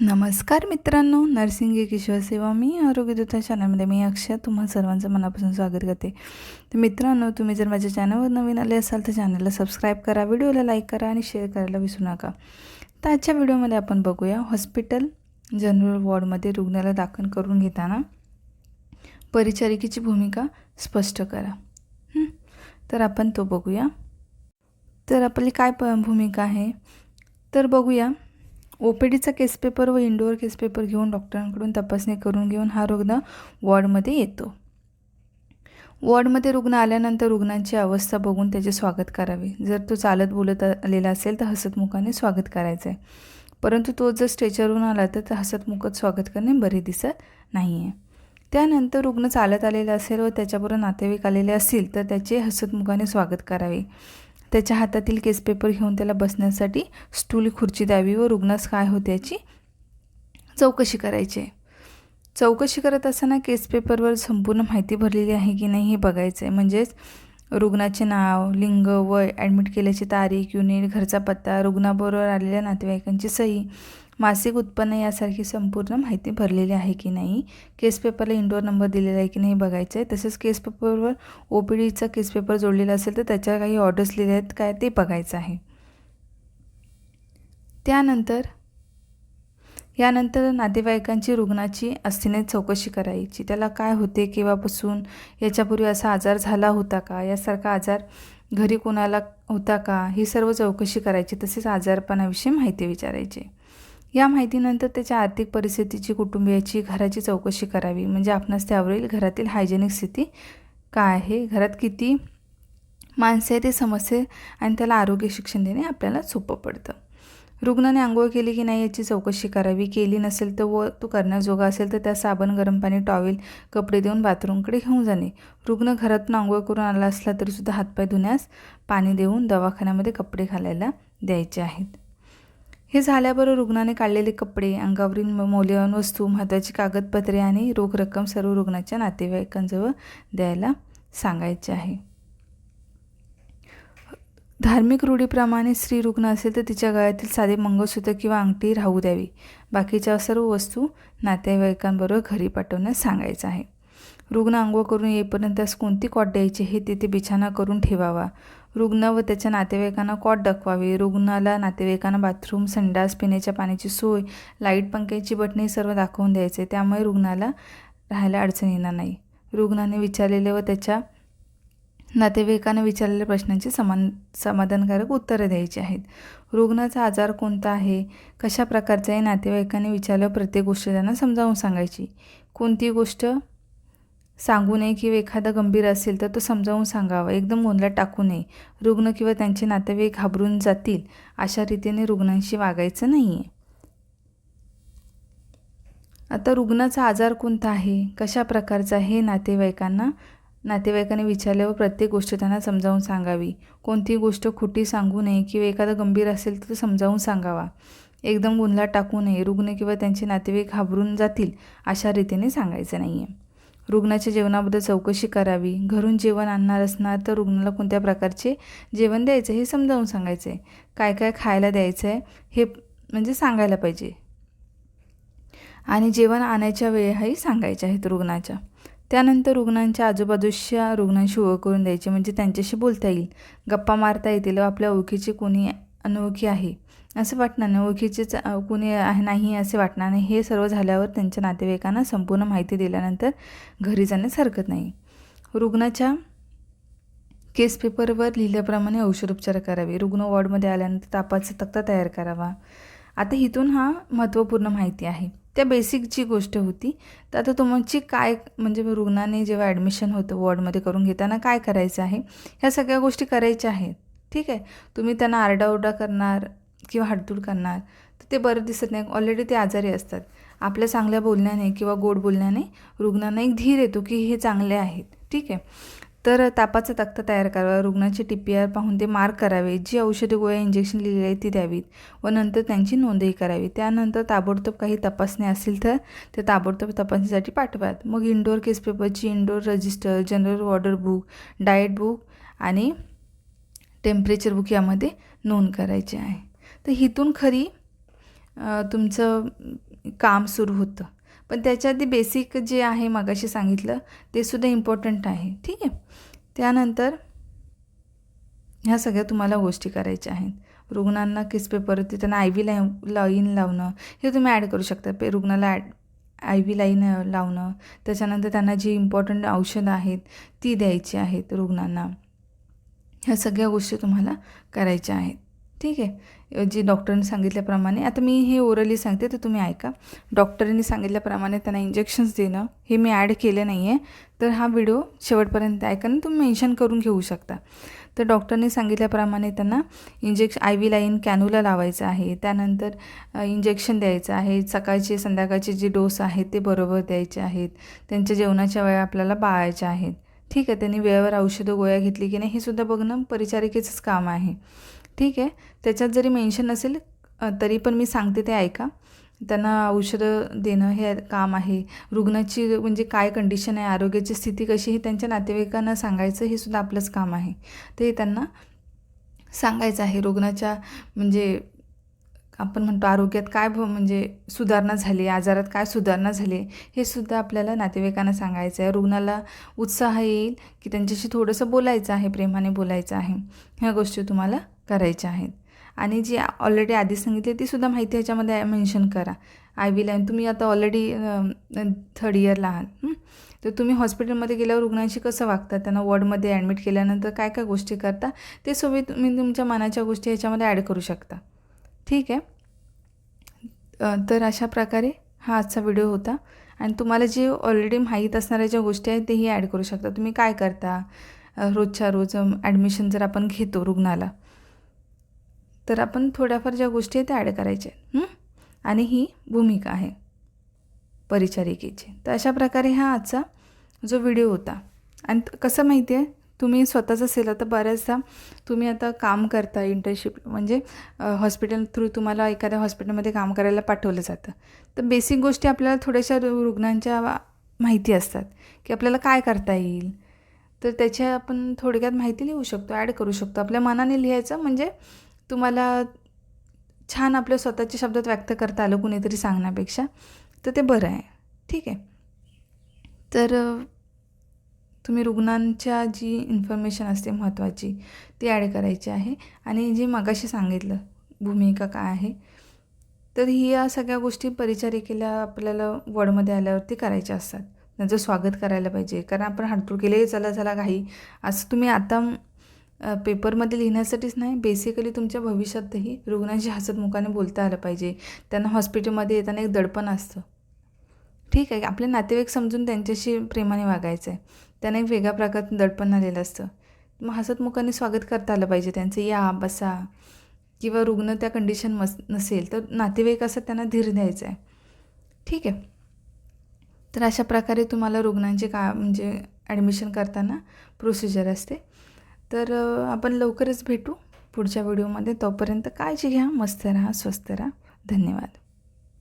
नमस्कार मित्रांनो नर्सिंग किशोर सेवा मी आरोग्यदूता चॅनलमध्ये मी अक्षय. तुम्हा सर्वांचं मनापासून स्वागत करते. तर मित्रांनो तुम्ही जर माझ्या चॅनलवर नवीन आले असाल तर चॅनलला सबस्क्राईब करा व्हिडिओला लाईक करा आणि शेअर करायला विसरू नका. तर आजच्या व्हिडिओमध्ये आपण बघूया हॉस्पिटल जनरल वॉर्डमध्ये रुग्णाला दाखल करून घेताना परिचारिकेची भूमिका स्पष्ट करा. तर आपण तो बघूया. तर आपली काय प भूमिका आहे? तर बघूया. ओ पी डीचा केस पेपर व इंडोअर केस पेपर घेऊन डॉक्टरांकडून तपासणी करून घेऊन हा रुग्ण वॉर्डमध्ये येतो. वॉर्डमध्ये रुग्ण आल्यानंतर रुग्णांची अवस्था बघून त्याचे स्वागत करावे. जर तो चालत बोलत आलेला असेल तर हसतमुखाने स्वागत करायचं आहे परंतु तो जर स्ट्रेचरवरून आला तर हसतमुखत स्वागत करणे बरे दिसत नाही आहे त्यानंतर रुग्ण चालत आलेला असेल व त्याच्याबरोबर नातेवाईक आलेले असतील तर त्याचे हसतमुखाने स्वागत करावे. त्याच्या हातातील केसपेपर घेऊन त्याला बसण्यासाठी स्टूल खुर्ची द्यावी व रुग्णास काय होते याची चौकशी करायची आहे. चौकशी करत असताना केसपेपरवर संपूर्ण माहिती भरलेली आहे की नाही हे बघायचं आहे. म्हणजेच रुग्णाचे नाव लिंग वय ॲडमिट केल्याची तारीख युनिट घरचा पत्ता रुग्णाबरोबर आलेल्या नातेवाईकांची सही मासिक उत्पन्न यासारखी संपूर्ण माहिती भरलेली आहे की नाही? केस पेपरला इंडोर नंबर दिलेला आहे की नाही बघायचं आहे तसेच केस पेपरवर ओ पी डीचा केस पेपर जोडलेला असेल तर त्याच्यावर काही ऑर्डर्स लिहिले आहेत काय ते बघायचं आहे. त्यानंतर यानंतर नातेवाईकांची रुग्णाची अस्थिने चौकशी करायची. त्याला काय होते केव्हापासून याच्यापूर्वी असा आजार झाला होता का? यासारखा आजार घरी कोणाला होता का? ही सर्व चौकशी करायची. तसेच आजारपणाविषयी माहिती विचारायची. या माहितीनंतर त्याच्या आर्थिक परिस्थितीची कुटुंबियाची घराची चौकशी करावी. म्हणजे आपणास त्यावरील घरातील हायजेनिक स्थिती काय आहे? घरात किती माणसे आहे ते समस्ये आणि त्याला आरोग्य शिक्षण देणे आपल्याला सोपं पडतं. रुग्णाने आंघोळ केली की नाही याची चौकशी करावी. केली नसेल तर व तो करण्याजोगा असेल तर त्या साबण गरम पाणी टॉवेल कपडे देऊन बाथरूमकडे घेऊन जाणे. रुग्ण घरातून आंघोळ करून आला असला तरीसुद्धा हातपाय धुण्यास पाणी देऊन दवाखान्यामध्ये कपडे घालायला द्यायचे आहेत. हे झाल्याबरोबर रुग्णाने काढलेले कपडे अंगावरील मौल्यवान वस्तू महत्त्वाची कागदपत्रे आणि रोख रक्कम सर्व रुग्णाच्या नातेवाईकांजवळ द्यायला सांगायचे आहे. धार्मिक रूढीप्रमाणे स्त्री रुग्ण असेल तर तिच्या गळ्यातील साधे मंगळसूत्र किंवा अंगठी राहू द्यावी. बाकीच्या सर्व वस्तू नातेवाईकांबरोबर घरी पाठवण्यास सांगायचं आहे. रुग्ण आंघोळ करून येईपर्यंत त्यास कोणती कॉट द्यायची हे तिथे बिछाना करून ठेवावा. रुग्ण व त्याच्या नातेवाईकांना कॉट दाखवावे. रुग्णाला नातेवाईकांना बाथरूम संडास पिण्याच्या पाण्याची सोय लाइट पंख्याची बटणे सर्व दाखवून द्यायचे. त्यामुळे रुग्णाला राहायला अडचण येणार नाही. रुग्णाने विचारलेले व त्याच्या नातेवाईकांना विचारलेल्या प्रश्नांची समान समाधानकारक उत्तरं द्यायची आहेत. रुग्णाचा आजार कोणता आहे? कशा प्रकारचा आहे? नातेवाईकांनी विचारल्यावर प्रत्येक गोष्ट त्यांना समजावून सांगायची. कोणती गोष्ट? सांगू नये किंवा एखादा गंभीर असेल तर तो समजावून सांगावा. एकदम गोंधळात टाकू नये. रुग्ण किंवा त्यांचे नातेवाईक घाबरून जातील अशा रीतीने रुग्णांशी वागायचं नाही आहे आता रुग्णाचा आजार कोणता आहे? कशा प्रकारचा हे नातेवाईकांना नातेवाईकांनी विचारल्यावर प्रत्येक गोष्ट त्यांना समजावून सांगावी. कोणती गोष्ट खोटी सांगू नये किंवा एखादा गंभीर असेल तर समजावून सांगावा. एकदम गोंधळात टाकू नये. रुग्ण किंवा त्यांचे नातेवाईक घाबरून जातील अशा रीतीने सांगायचं नाही आहे रुग्णाच्या जेवणाबद्दल चौकशी करावी. घरून जेवण आणणार असणार तर रुग्णाला कोणत्या प्रकारचे जेवण द्यायचं हे समजावून सांगायचं आहे काय काय खायला द्यायचं आहे हे म्हणजे सांगायला पाहिजे. आणि जेवण आणायच्या वेळाही सांगायच्या आहेत रुग्णाच्या. त्यानंतर रुग्णांच्या आजूबाजूच्या रुग्णांशी ओळख करून द्यायची म्हणजे त्यांच्याशी बोलता येईल. गप्पा मारता येतील व आपल्या ओळखीचे कोणी अनोळखी आहे. असं वाटणार नाही. ओळखीचेच कुणी आहे नाही असे वाटणार नाही. हे सर्व झाल्यावर त्यांच्या नातेवाईकांना संपूर्ण माहिती दिल्यानंतर घरी जाण्यास हरकत नाही. रुग्णाच्या केस पेपरवर लिहिल्याप्रमाणे औषधोपचार करावे. रुग्ण वॉर्डमध्ये आल्यानंतर तापाचा तक्ता तयार करावा. आता इथून हा महत्त्वपूर्ण माहिती आहे. त्या बेसिक जी गोष्ट होती तर आता तुमची काय म्हणजे रुग्णाने जेव्हा ॲडमिशन होतं वॉर्डमध्ये करून घेताना काय करायचं आहे? ह्या सगळ्या गोष्टी करायच्या आहेत. ठीक आहे? तुम्ही त्यांना आरडाओरडा करणार किंवा हडतूड करणार? तर ते बरं दिसत नाही. ऑलरेडी ते आजारी असतात. आपल्या चांगल्या बोलण्याने किंवा गोड बोलण्याने रुग्णांना एक धीर येतो की हे चांगले आहेत. ठीक आहे? तर तापाचा तक्ता तयार करावा. रुग्णाचे टी पी आर पाहून ते मार्क करावे. जी औषधे गोळ्या इंजेक्शन लिहिली आहे ती द्यावीत व नंतर त्यांची नोंदही करावी. त्यानंतर ताबडतोब काही तपासणी असेल तर ते ताबडतोब तपासणीसाठी पाठवात मग इंडोर केस पेपरची indoor register general order book diet book आणि टेम्परेचर बुक यामध्ये नोंद करायची आहे. तर इथून खरी तुमचं काम सुरू होतं. पण त्याच्या आधी बेसिक जे आहे मगाशी सांगितलं ते सुद्धा इम्पॉर्टंट आहे. ठीक आहे? त्यानंतर ह्या सगळ्या तुम्हाला गोष्टी करायच्या आहेत. रुग्णांना किस पेपरवरती त्यांना आय व्ही लाईन लाईन लावणं हे तुम्ही ॲड करू शकता. पे रुग्णाला ॲड आय व्ही लाईन लावणं. त्याच्यानंतर त्यांना जी इम्पॉर्टंट औषधं आहेत ती द्यायची आहेत रुग्णांना. ह्या सगळ्या गोष्टी तुम्हाला करायच्या आहेत. ठीक आहे. जे डॉक्टरांनी सांगितल्याप्रमाणे आता मी हे ओरली सांगते तर तुम्ही ऐका. डॉक्टरांनी सांगितल्याप्रमाणे त्यांना इंजेक्शन्स देणं हे मी ॲड केलं नाही आहे तर हा व्हिडिओ शेवटपर्यंत ऐका ना तुम्ही मेन्शन करून घेऊ शकता. तर डॉक्टरने सांगितल्याप्रमाणे त्यांना injection I V line cannula लावायचं आहे. त्यानंतर इंजेक्शन द्यायचं आहे. सकाळचे संध्याकाळचे जे डोस आहेत ते बरोबर द्यायचे आहेत. त्यांच्या जेवणाच्या वेळा आपल्याला पाळायच्या आहेत. ठीक आहे. त्यांनी वेळेवर औषधं गोळ्या घेतली की नाही हे सुद्धा बघणं परिचारिकेचंच काम आहे. ठीक आहे. त्याच्यात जरी मेन्शन असेल तरी पण मी सांगते ते ऐका. त्यांना औषधं देणं हे काम आहे. रुग्णाची म्हणजे काय कंडिशन आहे आरोग्याची स्थिती कशी हे त्यांच्या नातेवाईकांना सांगायचं हे सुद्धा आपलंच काम आहे. ते त्यांना सांगायचं आहे. रुग्णाच्या म्हणजे आपण म्हणतो आरोग्यात काय भ म्हणजे सुधारणा झाली आजारात काय सुधारणा झाली हे सुद्धा आपल्याला नातेवाईकांना सांगायचं आहे. रुग्णाला उत्साह येईल की त्यांच्याशी थोडंसं बोलायचं आहे प्रेमाने बोलायचं आहे. ह्या गोष्टी तुम्हाला करायच्या आहेत. आणि जी ऑलरेडी आधी सांगितली ती सुद्धा माहिती ह्याच्यामध्ये मेन्शन करा. आय व्ही लाईन तुम्ही आता ऑलरेडी थर्ड इयरला आहात तर तुम्ही हॉस्पिटलमध्ये गेल्यावर रुग्णांशी कसं वागता? त्यांना वॉर्डमध्ये ॲडमिट केल्यानंतर काय काय गोष्टी करता? ते सोबत तुम्ही तुमच्या मनाच्या गोष्टी ह्याच्यामध्ये ॲड करू शकता. ठीक आहे. तर अशा प्रकारे हा आजचा व्हिडिओ होता. आणि तुम्हाला जे ऑलरेडी माहीत असणाऱ्या ज्या गोष्टी आहेत तेही ॲड करू शकता. तुम्ही काय करता? रोजच्या रोज ॲडमिशन जर आपण घेतो रुग्णाला तर आपण थोड्याफार ज्या गोष्टी आहेत त्या ॲड करायच्या आणि ही भूमिका आहे परिचारिकेची. तर अशा प्रकारे हा आजचा जो व्हिडिओ होता. आणि कसं माहिती आहे? तुम्ही स्वतःचं असेल तर बऱ्याचदा तुम्ही आता काम करता इंटर्नशिप म्हणजे हॉस्पिटल थ्रू तुम्हाला एखाद्या हॉस्पिटलमध्ये काम करायला पाठवलं जातं. तर बेसिक गोष्टी आपल्याला थोड्याशा रु- रुग्णांच्या माहिती असतात की आपल्याला काय करता येईल. तर त्याच्या आपण थोडक्यात माहिती लिहू शकतो ॲड करू शकतो. आपल्या मनाने लिहायचं म्हणजे तुम्हाला छान आपल्या स्वतःच्या शब्दात व्यक्त करता आलं कुणीतरी सांगण्यापेक्षा तर ते बरं आहे. ठीक आहे. तर तुम्ही रुग्णांच्या जी इन्फॉर्मेशन असते महत्त्वाची ती ॲड करायची आहे. आणि जे मगाशी सांगितलं भूमिका काय आहे तर ही या सगळ्या गोष्टी परिचारिकेला आपल्याला वडमध्ये आल्यावरती करायच्या असतात. त्यांचं स्वागत करायला पाहिजे. कारण आपण हाडतूर केले चला चला काही असं तुम्ही आता पेपरमध्ये लिहिण्यासाठीच नाही बेसिकली तुमच्या भविष्यातही रुग्णांशी हसतमुखाने बोलता आलं पाहिजे. त्यांना हॉस्पिटलमध्ये येताना एक दडपण असतं. ठीक आहे आपले नातेवाईक समजून त्यांच्याशी प्रेमाने वागायचं आहे त्यांना एक वेगळ्या प्रकारचं दडपण आलेलं असतं. मग हसतमुखाने स्वागत करता आलं पाहिजे त्यांचं या बसा. किंवा रुग्ण त्या कंडिशन मस नसेल तर नातेवाईक असं त्यांना धीर द्यायचा आहे ठीक आहे. तर अशा प्रकारे तुम्हाला रुग्णांचे का म्हणजे ॲडमिशन करताना प्रोसिजर असते. तर आपण लवकरच भेटू पुढच्या व्हिडिओमध्ये तोपर्यंत काळजी घ्या मस्त राहा स्वस्त राहा. धन्यवाद.